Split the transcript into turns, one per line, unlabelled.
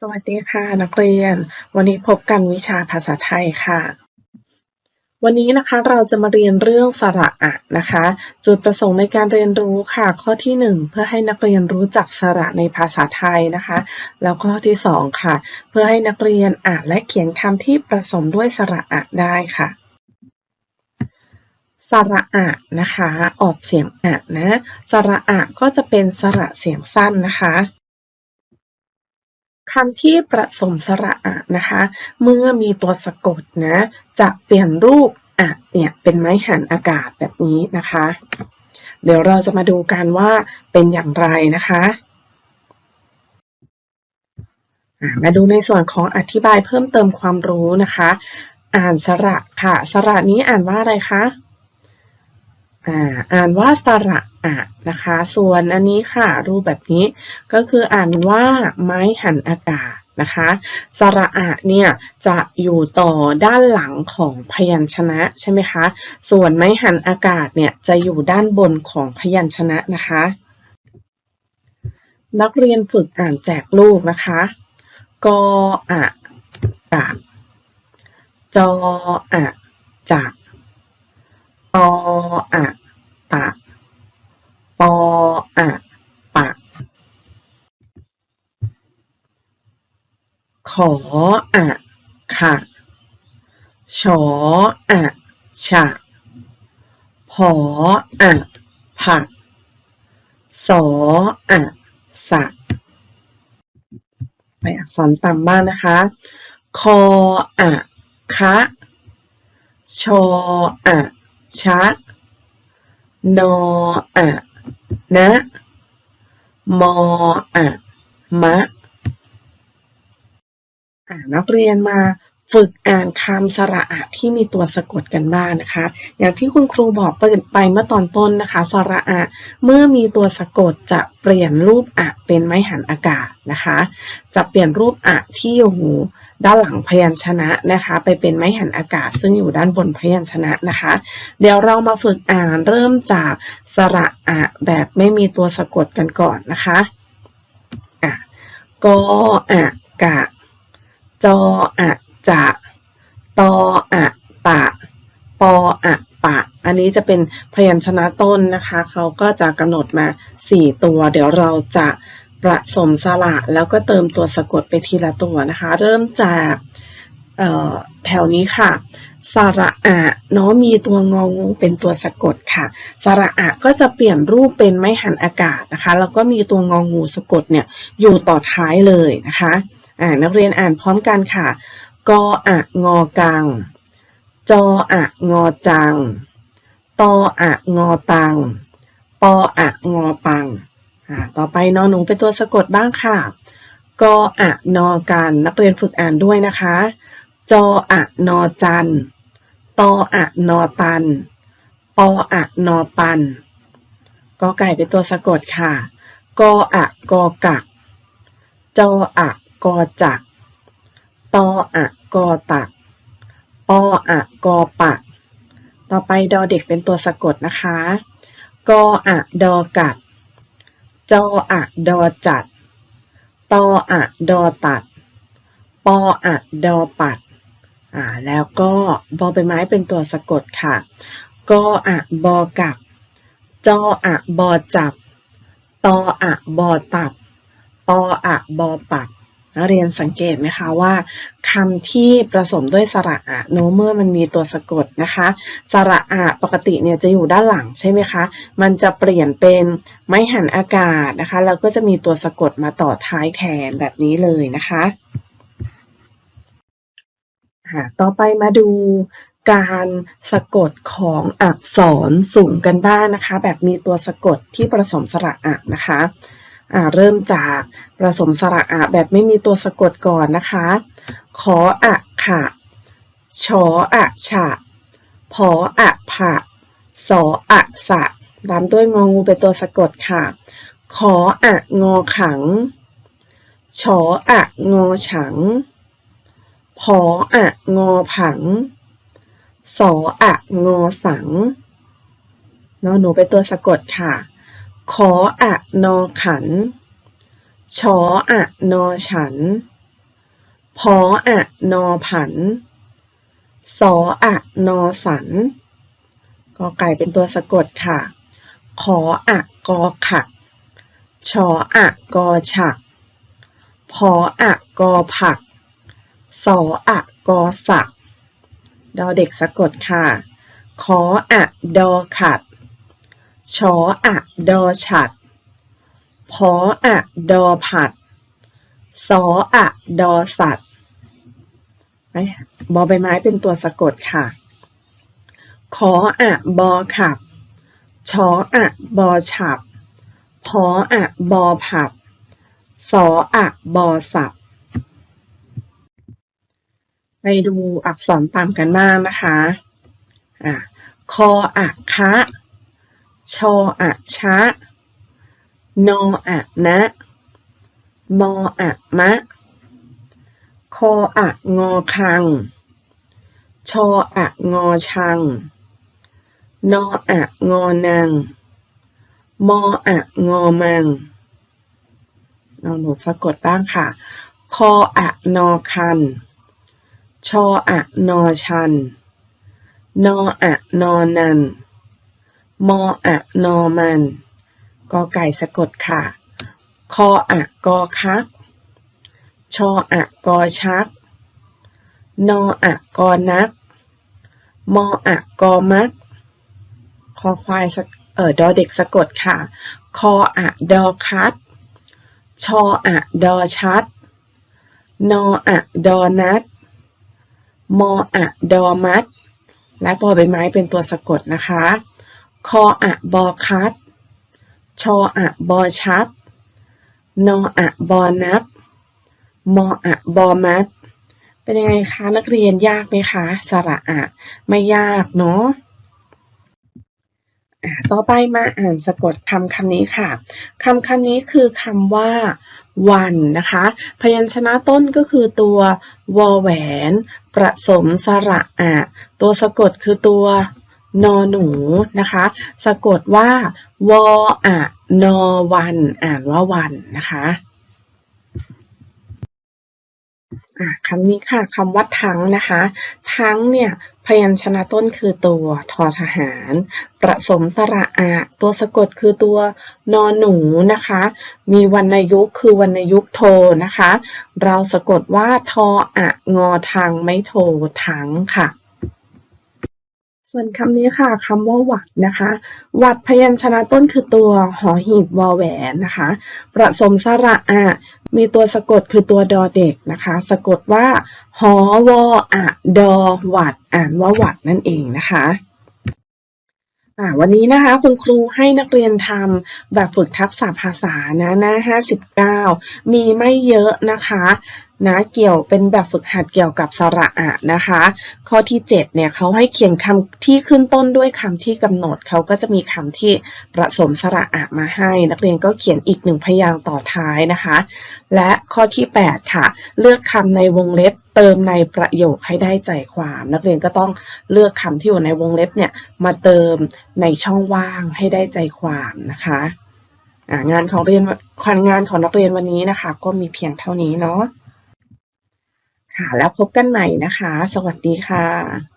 สวัสดีค่ะ นักเรียน วันนี้พบกันวิชาภาษาไทยค่ะ วันนี้นะคะเราจะมาเรียนเรื่องสระอะนะคะ จุดประสงค์ในการเรียนรู้ค่ะ ข้อที่ 1 เพื่อให้นักเรียนรู้จักสระในภาษาไทยนะคะ แล้วข้อที่ 2 ค่ะ เพื่อให้นักเรียนอ่านและเขียนคำที่ผสมด้วยสระอะได้ค่ะสระอะนะคะ ออกเสียงอะนะสระอะก็จะเป็นสระเสียงสั้นนะคะ คำที่ประสมสระอะนะคะ เมื่อมีตัวสะกดนะ จะเปลี่ยนรูปอะเนี่ยเป็นไม้หันอากาศแบบนี้นะคะ เดี๋ยวเราจะมาดูกันว่าเป็นอย่างไรนะคะอะมาดูในส่วนของอธิบายเพิ่มเติมความรู้นะคะ อ่านสระค่ะ สระนี้อ่านว่าอะไรคะ อ่าอ่านว่าสระอะนะคะ ส่วนอันนี้ค่ะ รูปแบบนี้ก็คืออ่านว่าไม้หันอากาศนะคะสระอะเนี่ยจะอยู่ต่อด้านหลังของพยัญชนะใช่ไหมคะ ส่วนไม้หันอากาศเนี่ยจะอยู่ด้านบนของพยัญชนะนะคะ นักเรียนฝึกอ่านแจกลูกนะคะ กออะกะจออะจะ ตออะตะปออะปะ ขออะขะชออะฉะผออะผักสออะสะไปอักษรต่ำบ้างนะคะ คออะคะชออะ ชะ นออะนะ มออะมะ อ่านักเรียนมา ฝึกอ่านคำสระอะที่มีตัวสะกดกันบ้างนะคะ อย่างที่คุณครูบอกไปเมื่อตอนต้นนะคะ สระอะเมื่อมีตัวสะกดจะเปลี่ยนรูปอะเป็นไม้หันอากาศนะคะ จะเปลี่ยนรูปอะที่อยู่ด้านหลังพยัญชนะนะคะ ไปเป็นไม้หันอากาศ ซึ่งอยู่ด้านบนพยัญชนะนะคะ เดี๋ยวเรามาฝึกอ่านเริ่มจากสระอะแบบไม่มีตัวสะกดกันก่อนนะคะอะกออะกะจออะ จะตออะตะปออะปะ อันนี้จะเป็นพยัญชนะต้นนะคะ เขาก็จะกำหนดมา 4 ตัว เดี๋ยวเราจะประสมสระแล้วก็เติมตัวสะกดไปทีละตัวนะคะ เริ่มจากแถวนี้ค่ะ สระอะเนาะมีตัวงองูเป็นตัวสะกดค่ะ สระอะก็จะเปลี่ยนรูปเป็นไม้หันอากาศนะคะ แล้วก็มีตัวงองูสะกดเนี่ยอยู่ต่อท้ายเลยนะคะ อ่านักเรียนอ่านพร้อมกันค่ะ กออะงอกัง จออะงอจัง ตออะงอตัง ปออะงอปัง ต่อไปนอหนูเป็นตัวสะกดบ้างค่ะ กออะนอกันนักเรียนฝึกอ่านด้วยนะคะ จออะนอจัน ตออะนอตัน ปออะนอปัน กอไก่เป็นตัวสะกดค่ะ กออะกอกักจออะกอจัก ตออะกอตักปออะกอปักต่อไปดอเด็กเป็นตัวสะกดนะคะ กออะดอกัด จออะดอจัด ตออะดอตัด ปออะดอปัด อ่า แล้วก็บอใบไม้เป็นตัวสะกดค่ะ กออะบอกัก จออะบอจับ ตออะบอตับ ปออะบอปัด นักเรียนสังเกตไหมคะว่าคำที่ผสมด้วยสระอะโนเมื่อมันมีตัวสะกดนะคะ สระอะปกติเนี่ยจะอยู่ด้านหลังใช่ไหมคะ มันจะเปลี่ยนเป็นไม้หันอากาศนะคะ แล้วก็จะมีตัวสะกดมาต่อท้ายแทนแบบนี้เลยนะคะต่อไปมาดูการสะกดของอักษรสูงกันบ้างนะคะ แบบมีตัวสะกดที่ผสมสระอะนะคะ เริ่มจากผสมสระอะแบบไม่มีตัวสะกดก่อนนะคะ ขออะขะชออะฉะพออะผะสออะสะตามด้วยงองูเป็นตัวสะกดค่ะ ขออะงอขัง ชออะงอฉัง พออะงอผัง สออะงอสังเนอหนูเป็นตัวสะกดค่ะ ขออะนอขัน ชออะนอฉัน พออะนอผัน สออะนอสัน กอไก่เป็นตัวสะกดค่ะ ขออะกอขัก ชออะกอฉัก พออะกอผัก สออะกอสัก ดอเด็กสะกดค่ะ ขออะดอขัด ชออะดอฉัดพออะดอผัดสออะดอสัตว์ไบอใบไม้เป็นตัวสะกดค่ะ ขออะบอขับ ชออะบอฉับ พออะบอผับ สออะบอสับ ไปดูอักษรตามกันบ้างนะคะ อะ คออะคะ ชออะชะ นออะนะ มออะมะ คออะงอคัง ชออะงอชัง นออะงอนัง มออะงอมังเราหนูสะกดบ้างค่ะ คออะนอคัน ชออะนอชัน นออะนอนัน มออะนอมันกอไก่สะกดค่ะ คออะกอคัก ชออะกอชัก นออะกอนัก มออะกอมัก คอควายสะเอ่อดอเด็กสะกดค่ะ คออะดอคัด ชออะดอชัด นออะดอนัด มออะดอมัด และบอใบไม้เป็นตัวสะกดนะคะ คออะบอคัด ชออะบอชัด นออะบอนับ มออะบอมัด เป็นยังไงคะนักเรียนยากไหมคะ สระอะ ไม่ยากเนาะต่อไปมาอ่านสะกดคำคำนี้ค่ะคำคำนี้คือคำว่า วันนะคะ พยัญชนะต้นก็คือตัววอแหวน ประสมสระอะ ตัวสะกดคือตัว นอหนูนะคะ สะกดว่าวออะนอวัน อ่านว่าวันนะคะคำนี้ค่ะคำว่าทั้งนะคะ ทั้งเนี่ยพยัญชนะต้นคือตัวทอทหาร ประสมสระอะตัวสะกดคือตัวนอหนูนะคะ มีวรรณยุกคือวรรณยุกโทนะคะ เราสะกดว่าทออะงอทางไม่โททั้งค่ะ ส่วนคำนี้ค่ะคำว่าวัดนะคะ วัดพยัญชนะต้นคือตัวหอหีบวอแหวนนะคะประสมสระอะ มีตัวสะกดคือตัวดอเด็กนะคะ สะกดว่า หอวออะดอวัด อ่านว่าวัดนั่นเองนะคะวันนี้นะคะคุณครูให้นักเรียนทำแบบฝึกทักษะภาษานะหน้า 59 มีไม่เยอะนะคะนะเกี่ยวเป็นแบบฝึกหัดเกี่ยวกับสระอะนะคะ ข้อที่ 7 เนี่ยเขาให้เขียนคำที่ขึ้นต้นด้วยคำที่กำหนดเขาก็จะมีคำที่ผสมสระอะมาให้ นักเรียนก็เขียนอีกหนึ่งพยางค์ต่อท้ายนะคะ และข้อที่ 8 ค่ะ เลือกคำในวงเล็บเติมในประโยคให้ได้ใจความ นักเรียนก็ต้องเลือกคำที่อยู่ในวงเล็บเนี่ยมาเติมในช่องว่างให้ได้ใจความนะคะงานของเรียนงานของนักเรียนวันนี้นะคะ ก็มีเพียงเท่านี้เนาะ ค่ะแล้วพบกันใหม่นะคะ สวัสดีค่ะ